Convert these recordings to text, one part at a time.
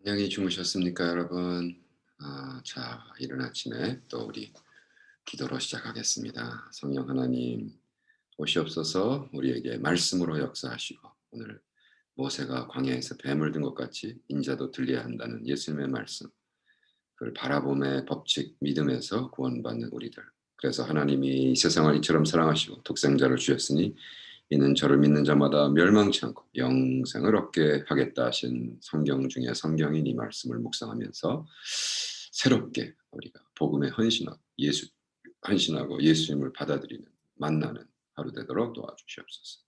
안녕히 주무셨습니까, 여러분? 아, 자, 이른 아침에 또 우리 기도로 시작하겠습니다. 성령 하나님, 오시옵소서 우리에게 말씀으로 역사하시고 오늘 모세가 광야에서 뱀을 든 것 같이 인자도 들려야 한다는 예수님의 말씀, 그걸 바라봄의 법칙, 믿음에서 구원받는 우리들. 그래서 하나님이 이 세상을 이처럼 사랑하시고 독생자를 주셨으니 이는 저를 믿는 자마다 멸망치 않고 영생을 얻게 하겠다 하신 성경 중에 성경인 이 말씀을 묵상하면서 새롭게 우리가 복음에 헌신하고 예수 헌신하고 예수님을 받아들이는 만나는 하루 되도록 도와주시옵소서.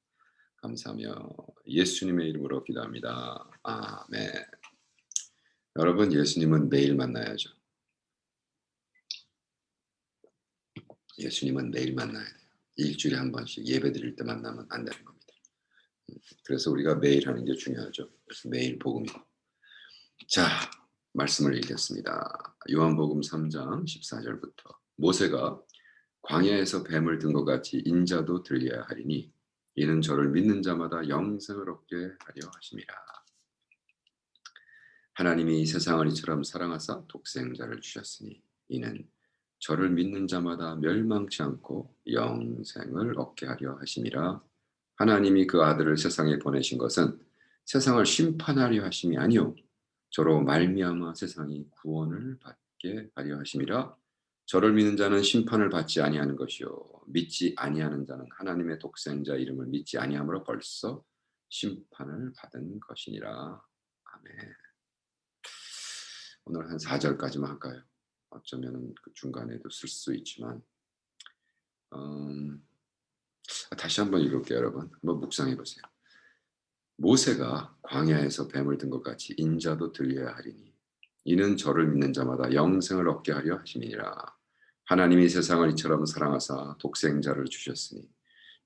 감사하며 예수님의 이름으로 기도합니다. 아멘. 여러분 예수님은 매일 만나야죠. 예수님은 매일 만나야 돼요. 일주일에 한 번씩 예배 드릴 때 만나면 안 되는 겁니다. 음, 그래서 우리가 매일 하는 게 중요하죠. 매일 복음이고. 자, 말씀을 읽겠습니다. 요한복음 3장 14절부터 모세가 광야에서 뱀을 든 것 같이 인자도 들려야 하리니 이는 저를 믿는 자마다 영생을 얻게 하려 하심이라. 하나님이 세상을 이처럼 사랑하사 독생자를 주셨으니 이는 저를 믿는 자마다 멸망치 않고 영생을 얻게 하려 하심이라 하나님이 그 아들을 세상에 보내신 것은 세상을 심판하려 하심이 아니요 저로 말미암아 세상이 구원을 받게 하려 하심이라 저를 믿는 자는 심판을 받지 아니하는 것이요 믿지 아니하는 자는 하나님의 독생자 이름을 믿지 아니함으로 벌써 심판을 받은 것이니라 아멘. 오늘 한 4절까지만 할까요? 어쩌면 그 중간에도 쓸 수 있지만 음, 다시 한번 읽을게요, 여러분. 한번 묵상해 보세요. 모세가 광야에서 뱀을 든 것 같이 인자도 들려야 하리니 이는 저를 믿는 자마다 영생을 얻게 하려 하심이니라. 하나님이 세상을 이처럼 사랑하사 독생자를 주셨으니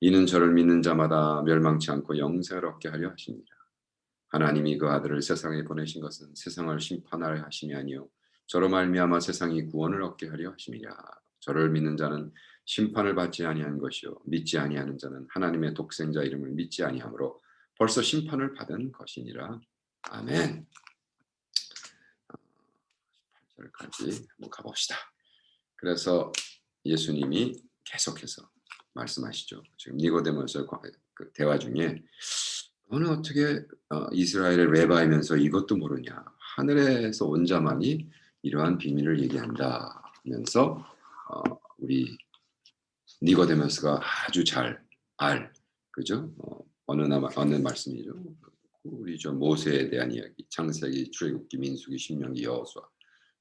이는 저를 믿는 자마다 멸망치 않고 영생을 얻게 하려 하심이니라. 하나님이 그 아들을 세상에 보내신 것은 세상을 심판하려 하심이 아니요 저로 말미암아 세상이 구원을 얻게 하려 하심이라 저를 믿는 자는 심판을 받지 아니한 것이요 믿지 아니하는 자는 하나님의 독생자 이름을 믿지 아니하므로 벌써 심판을 받은 것이니라. 아멘. 8절까지 한번 가봅시다. 그래서 예수님이 계속해서 말씀하시죠. 지금 니고데모에서 그 대화 중에 너는 어떻게 어, 이스라엘의 레바이면서 이것도 모르냐? 하늘에서 온 자만이 이러한 비밀을 얘기한다 하면서 어, 우리 니거데모스가 아주 잘 알 그죠? 어, 어느 나 어느 말씀이죠? 우리 저 모세에 대한 이야기, 창세기, 출애굽기, 민수기, 신명기, 여호수아,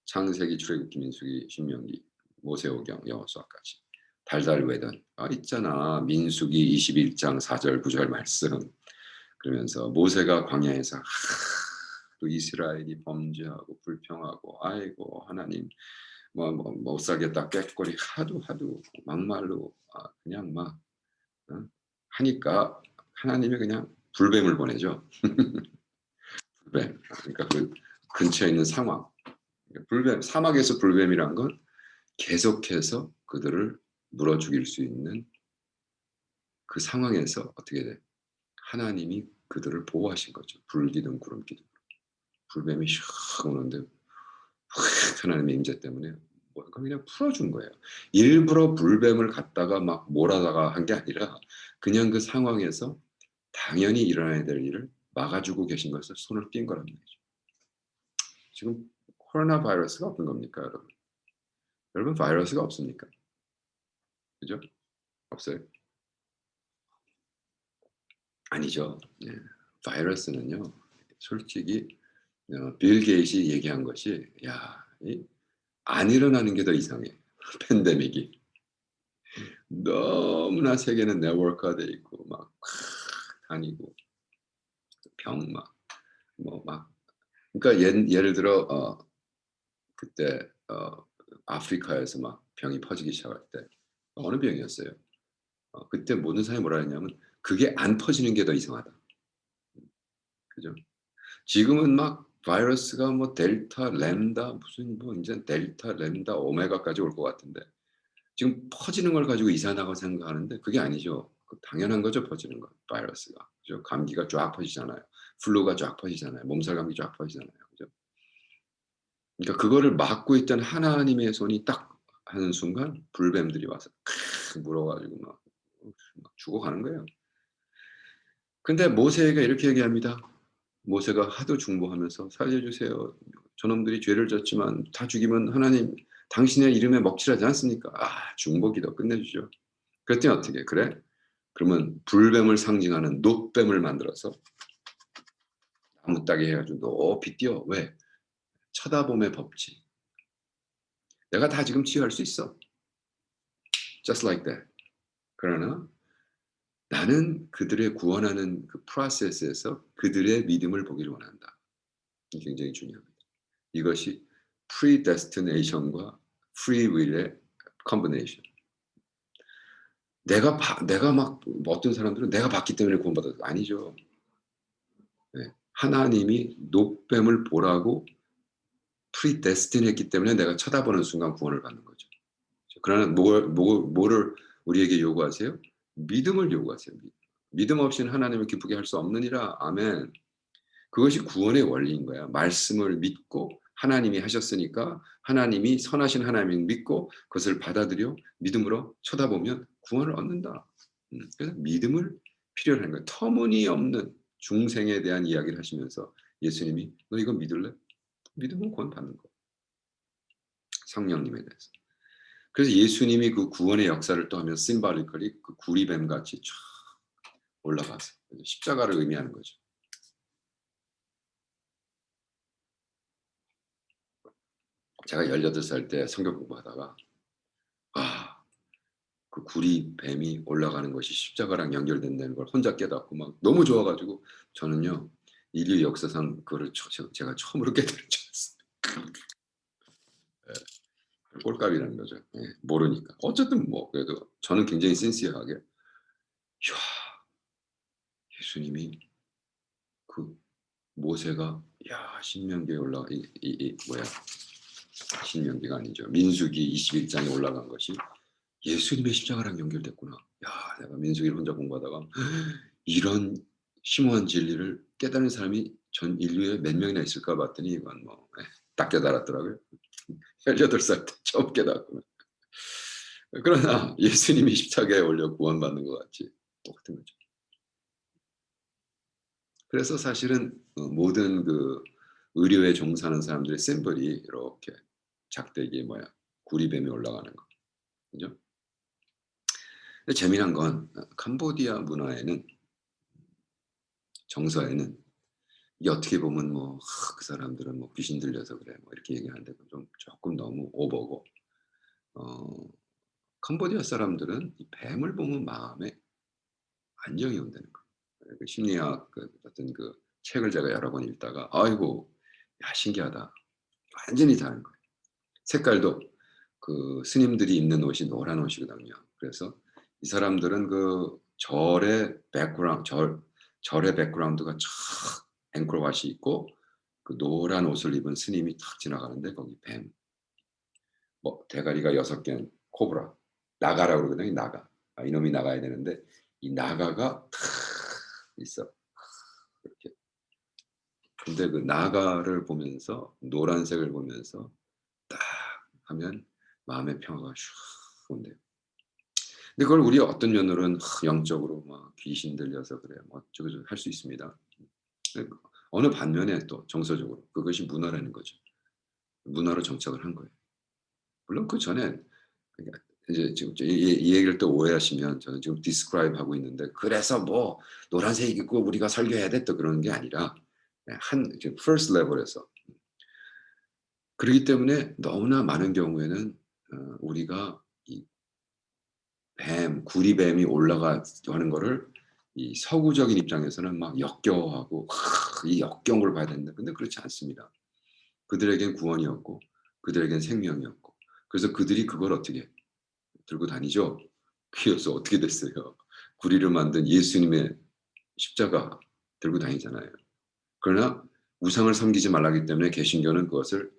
창세기, 출애굽기, 민수기, 신명기, 모세오경, 여호수아까지. 달달 외던. 아 있잖아. 민수기 21장 4절 9절 말씀. 그러면서 모세가 광야에서 하, 또 이스라엘이 범죄하고 불평하고 아이고 하나님 뭐못 뭐, 살겠다 꾀꼬리 하도 하도 막말로 아, 그냥 막 어? 하니까 하나님이 그냥 불뱀을 보내죠. 불뱀. 그러니까 그 근처에 있는 상황. 불뱀 사막에서 불뱀이란 건 계속해서 그들을 물어 죽일 수 있는 그 상황에서 어떻게 돼? 하나님이 그들을 보호하신 거죠. 불기둥 구름기둥. 불뱀이 샥 오는데 하나님의 임재 때문에 뭐 그냥 풀어준 거예요. 일부러 불뱀을 갖다가 막 몰아다가 한 게 아니라 그냥 그 상황에서 당연히 일어나야 될 일을 막아주고 계신 것을 손을 띈 거란 말이죠. 지금 코로나 바이러스가 어떤 겁니까, 여러분? 여러분 바이러스가 없습니까? 그죠? 없어요? 아니죠. 네. 바이러스는요, 솔직히 어, 빌 게이시 얘기한 것이 야 안 일어나는 게 더 이상해 팬데믹이 너무나 세계는 네트워크화돼 있고 막 다니고 병막 뭐 막 그러니까 예, 예를 들어 어, 그때 어, 아프리카에서 막 병이 퍼지기 시작할 때 어느 병이었어요? 어, 그때 모든 사람이 뭐라 했냐면 그게 안 퍼지는 게 더 이상하다. 그죠? 지금은 막 바이러스가 뭐 델타, 램다 무슨 뭐 이제 델타, 램다, 오메가까지 올 것 같은데 지금 퍼지는 걸 가지고 이상하다고 생각하는데 그게 아니죠. 그 당연한 거죠 퍼지는 거 바이러스가. 그죠? 감기가 쫙 퍼지잖아요. 플루가 쫙 퍼지잖아요. 몸살 감기 쫙 퍼지잖아요. 그죠? 그러니까 그거를 막고 있던 하나님의 손이 딱 하는 순간 불뱀들이 와서 크 물어 가지고 막 막 죽어가는 거예요. 근데 모세가 이렇게 얘기합니다. 모세가 하도 중보하면서 "살려주세요. 저놈들이 죄를 졌지만 다 죽이면 하나님 당신의 이름에 먹칠하지 않습니까?" 아 중보기도 끝내주죠. 그랬더니 어떻게 "그래? 그러면 불뱀을 상징하는 놋뱀을 만들어서 나무 따개 해 가지고 높이 띄워. 왜? 쳐다봄의 법칙. 내가 다 지금 치유할 수 있어. Just like that. 그러나 나는 그들의 구원하는 그 프로세스에서 그들의 믿음을 보기를 원한다. 굉장히 중요합니다. 이것이 predestination과 free will의 combination. 내가 바, 내가 막 어떤 사람들은 내가 받기 때문에 구원받았다. 아니죠. 네. 하나님이 노뱀을 보라고 predestin했기 때문에 내가 쳐다보는 순간 구원을 받는 거죠. 그러나 뭘, 뭐, 뭐를 우리에게 요구하세요? 믿음을 요구하세요. 믿음 없이는 하나님을 기쁘게 할 수 없느니라. 아멘. 그것이 구원의 원리인 거야. 말씀을 믿고 하나님이 하셨으니까 하나님이 선하신 하나님을 믿고 그것을 받아들여 믿음으로 쳐다보면 구원을 얻는다. 음, 그래서 믿음을 필요로 하는 거예요. 터무니없는 중생에 대한 이야기를 하시면서 예수님이 너 이거 믿을래? 믿으면 구원 받는 거. 성령님에 대해서. 그래서 예수님이 그 구원의 역사를 또 하면 심발리컬이 그 구리뱀 같이 쫙 올라가서 십자가를 의미하는 거죠. 제가 18살 때 성경 공부하다가 아, 그 구리 뱀이 올라가는 것이 십자가랑 연결된다는 걸 혼자 깨닫고 막 너무 좋아가지고 저는요 인류 역사상 그거를 제가 처음으로 알았어요. 네. 꼴값이라는 거죠. 네. 모르니까. 어쨌든 뭐 그래도 저는 굉장히 센시하게 이야 예수님이 그 모세가 야 신명기에 올라 이, 이, 이 뭐야 신명기가 아니죠. 민수기 21장에 올라간 것이 예수님의 십자가랑 연결됐구나. 야, 내가 민수기를 혼자 공부하다가 이런 심오한 진리를 깨달은 사람이 전 인류에 몇 명이나 있을까 봤더니 이건 뭐딱 예, 깨달았더라고요. 18살 때 처음 깨닫구나. 그러나 예수님이 십자가에 올려 구원받는 것 같이 똑같은 거죠. 그래서 사실은 어, 모든 그 의료에 종사하는 사람들의 샘플이 이렇게 작대기 뭐야 구리뱀이 올라가는 거 그죠? 재미난 건 어, 캄보디아 문화에는 정서에는 이게 어떻게 보면 뭐 그 사람들은 뭐 귀신 들려서 그래 뭐 이렇게 얘기하는데 좀 조금 너무 오버고 어 캄보디아 사람들은 이 뱀을 보면 마음에 안정이 온다는 거. 그 심리학 그 어떤 그 책을 제가 여러 번 읽다가 아이고 야 신기하다. 완전히 다른 거예요. 색깔도 그 스님들이 입는 옷이 노란 옷이거든요. 그래서 이 사람들은 그 절의 백그라운드, 절, 절의 백그라운드가 쫙 앵콜왓이 있고 그 노란 옷을 입은 스님이 탁 지나가는데 거기 뱀, 뭐 대가리가 여섯 개는 코브라, 나가라 그러거든요. 나가. 아, 이놈이 나가야 되는데 이 나가가 탁 있어. 이렇게 근데 그 나가를 보면서 노란색을 보면서 딱 하면 마음의 평화가 슉 온대요. 근데 그걸 우리 어떤 면으로는 영적으로 막 귀신 들려서 그래 뭐 어쩌고 할 수 있습니다. 어느 반면에 또 정서적으로 그것이 문화라는 거죠. 문화로 정착을 한 거예요. 물론 그 전에 이제 지금 이, 이, 얘기를 또 오해하시면 저는 지금 디스크라이브 하고 있는데 그래서 뭐 노란색 입고 우리가 설교해야 됐다 그러는 게 아니라 네, 한 지금 first level에서 그렇기 때문에 너무나 많은 경우에는 어, 우리가 이 뱀, 구리뱀이 올라가는 거를 이 서구적인 입장에서는 막 역겨워하고 이 역겨운 봐야 된다. 근데 그렇지 않습니다. 그들에겐 구원이었고 그들에겐 생명이었고 그래서 그들이 그걸 어떻게 들고 다니죠? 그래서 어떻게 됐어요? 구리를 만든 예수님의 십자가 들고 다니잖아요. 그러나 우상을 섬기지 말라기 때문에 개신교는 그것을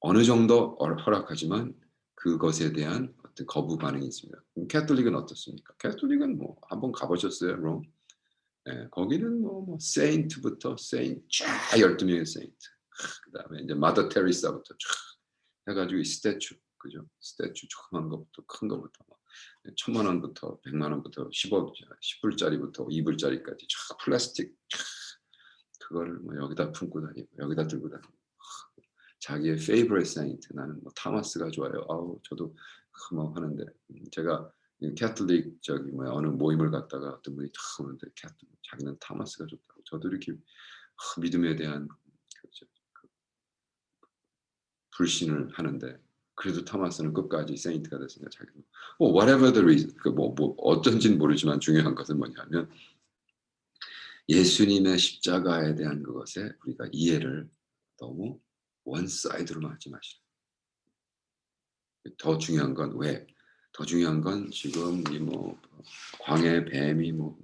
어느 정도 허락하지만 그것에 대한 어떤 거부 반응이 있습니다. 캐톨릭은 어떻습니까? 캐톨릭은 뭐 한번 가보셨어요, 롬? 네, 거기는 뭐, 뭐 세인트부터 세인 쫙 12명의 세인트. 그다음에 이제 마더 테리사부터 쫙 해가지고 이 스태츄 그죠? 스태츄 조그만 것부터 큰 것부터 막 천만 원부터 백만 원부터 10억 10불짜리부터 2불짜리까지 쫙 플라스틱 쫙 그거를 뭐 여기다 품고 다니고 여기다 들고 다니고 자기의 페이버릿 사인트 나는 뭐 타마스가 좋아요. 아우 저도 뭐 하는데 음, 제가 캐톨릭 저기 뭐야 어느 모임을 갔다가 어떤 분이 탁 오는데 캐톨 자기는 타마스가 좋다고 저도 이렇게 하, 믿음에 대한 그, 저, 그 불신을 하는데 그래도 타마스는 끝까지 세인트가 됐으니까 자기는 뭐 whatever the reason 그뭐 뭐 어쩐지는 모르지만 중요한 것은 뭐냐면 예수님의 십자가에 대한 그것에 우리가 이해를 너무 원사이드로 하지 마시라. 더 중요한 건 왜? 더 중요한 건 지금 이뭐 광해 뱀이 뭐?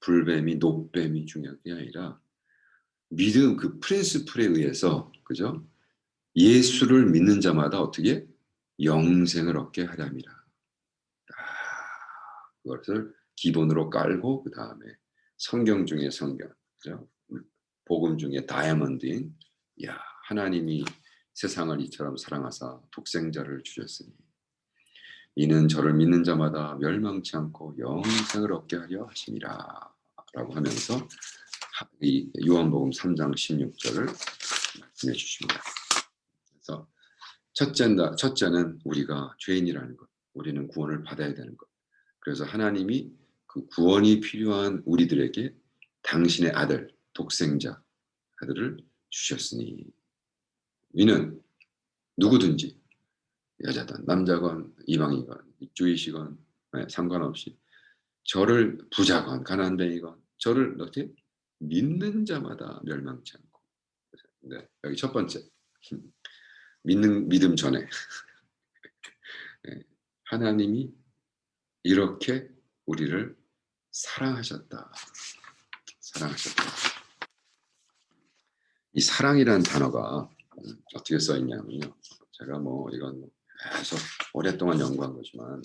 불뱀이 노뱀이 중요한 게 아니라 믿음 그 프린스플에 의해서 그죠? 예수를 믿는 자마다 어떻게 영생을 얻게 하렵니다. 아, 그것을 기본으로 깔고 그 다음에 성경 중에 성경, 그죠? 복음 중에 다이아몬드인 야 하나님이 세상을 이처럼 사랑하사 독생자를 주셨으니 이는 저를 믿는 자마다 멸망치 않고 영생을 얻게 하려 하심이라 라고 하면서 이 요한복음 3장 16절을 말씀해 주십니다. 그래서 첫째는, 첫째는 우리가 죄인이라는 것, 우리는 구원을 받아야 되는 것. 그래서 하나님이 그 구원이 필요한 우리들에게 당신의 아들, 독생자 아들을 주셨으니 이는 누구든지 여자든 남자건 이방이건 주이시건 네, 상관없이 저를 부자건 가난뱅이건 저를 어떻게 믿는 자마다 멸망치 않고. 네, 여기 첫 번째. 믿는 믿음 전에. 네, 하나님이 이렇게 우리를 사랑하셨다. 사랑하셨다. 이 사랑이라는 단어가 음, 어떻게 써 있냐면요. 제가 뭐 이건 계속 오랫동안 연구한 거지만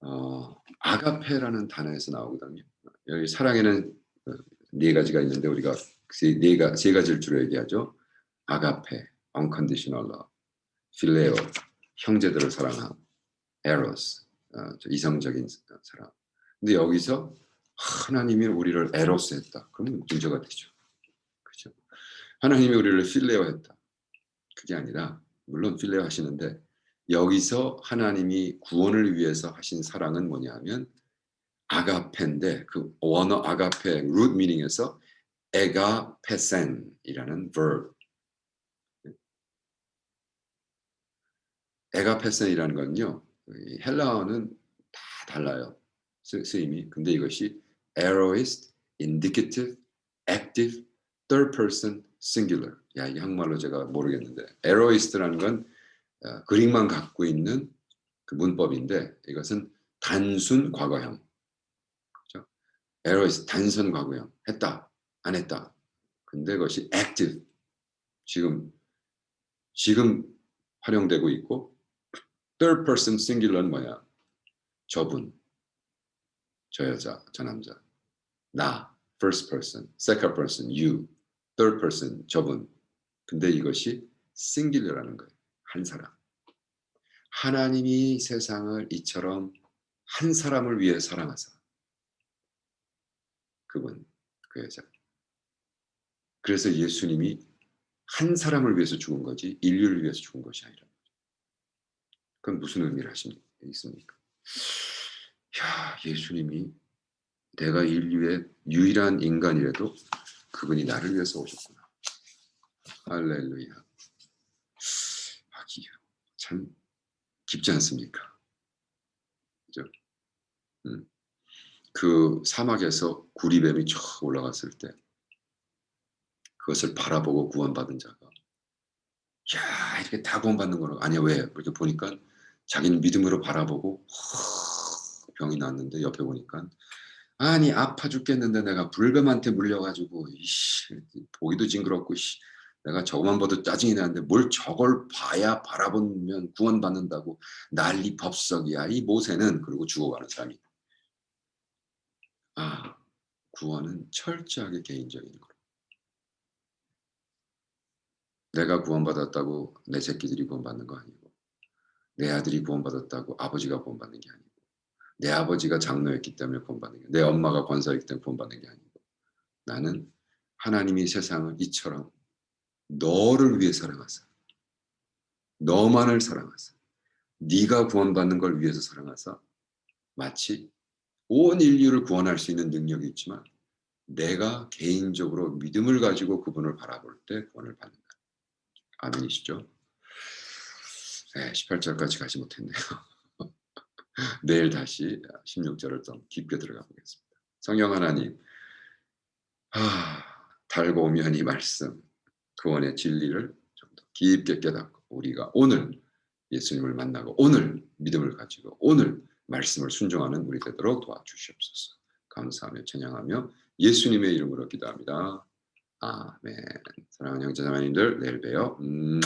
어, 아가페라는 단어에서 나오거든요. 여기 사랑에는 어, 네 가지가 있는데 우리가 세, 네 가, 세 가지를 주로 얘기하죠. 아가페, unconditional love, 필레오, 형제들을 사랑함, 에로스, 어, 이성적인 사랑. 근데 여기서 하나님이 우리를 에로스 했다. 그러면 문제가 되죠. 하나님이 우리를 필레오 했다. 그게 아니라 물론 필레오 하시는데 여기서 하나님이 구원을 위해서 하신 사랑은 뭐냐면 아가페인데 그 원어 아가페 루트 미닝에서 에가페센이라는 verb. 에가페센이라는 건요 헬라어는 다 달라요. 쓰임이. 근데 이것이 aorist, indicative, active, third person, singular. 야, 이 한국말로 제가 모르겠는데. Aorist라는 건 어, 그림만 갖고 있는 그 문법인데 이것은 단순 과거형. 그렇죠? aorist 단순 과거형. 했다 안 했다. 근데 그것이 active. 지금 지금 활용되고 있고 third person singular는 뭐야? 저분. 저 여자 저 남자. 나 first person. second person you third person 저분. 근데 이것이 singular라는 거예요. 한 사람. 하나님이 세상을 이처럼 한 사람을 위해 사랑하사. 그분 그 여자. 그래서 예수님이 한 사람을 위해서 죽은 거지 인류를 위해서 죽은 것이 아니라. 그건 무슨 의미를 하십니까? 야 예수님이 내가 인류의 유일한 인간이라도 그분이 나를 위해서 오셨구나. 할렐루야. 참 깊지 않습니까? 음. 그 사막에서 구리뱀이 쫙 올라갔을 때 그것을 바라보고 구원받은 자가 야 이렇게 다 구원받는 거로 아니야 왜? 이렇게 보니까 자기는 믿음으로 바라보고 허, 병이 났는데 옆에 보니까 아니 아파 죽겠는데 내가 불뱀한테 물려가지고 이씨 보기도 징그럽고 씨, 내가 저것만 봐도 짜증이 나는데 뭘 저걸 봐야 바라보면 구원받는다고. 난리 법석이야. 이 모세는 그리고 죽어가는 사람이. 아 구원은 철저하게 개인적인 거로 내가 구원받았다고 내 새끼들이 구원받는 거 아니고 내 아들이 구원받았다고 아버지가 구원받는 게 아니고 내 아버지가 장로였기 때문에 구원받는 게 내 엄마가 권사였기 때문에 구원받는 게 아니고 나는 하나님이 세상을 이처럼 너를 위해 사랑하사 너만을 사랑하사 네가 구원받는 걸 위해서 사랑하사 마치 온 인류를 구원할 수 있는 능력이 있지만 내가 개인적으로 믿음을 가지고 그분을 바라볼 때 구원을 받는다. 아멘이시죠? 네, 18절까지 가지 못했네요. 내일 다시 16절을 좀 깊게 들어가 보겠습니다. 성령 하나님, 아, 달고 오면 이 말씀, 구원의 진리를 좀 더 깊게 깨닫고 우리가 오늘 예수님을 만나고 오늘 믿음을 가지고 오늘 말씀을 순종하는 우리 되도록 도와주시옵소서. 감사하며 찬양하며 예수님의 이름으로 기도합니다. 아멘. 사랑하는 형제자매님들 내일 봬요. 음.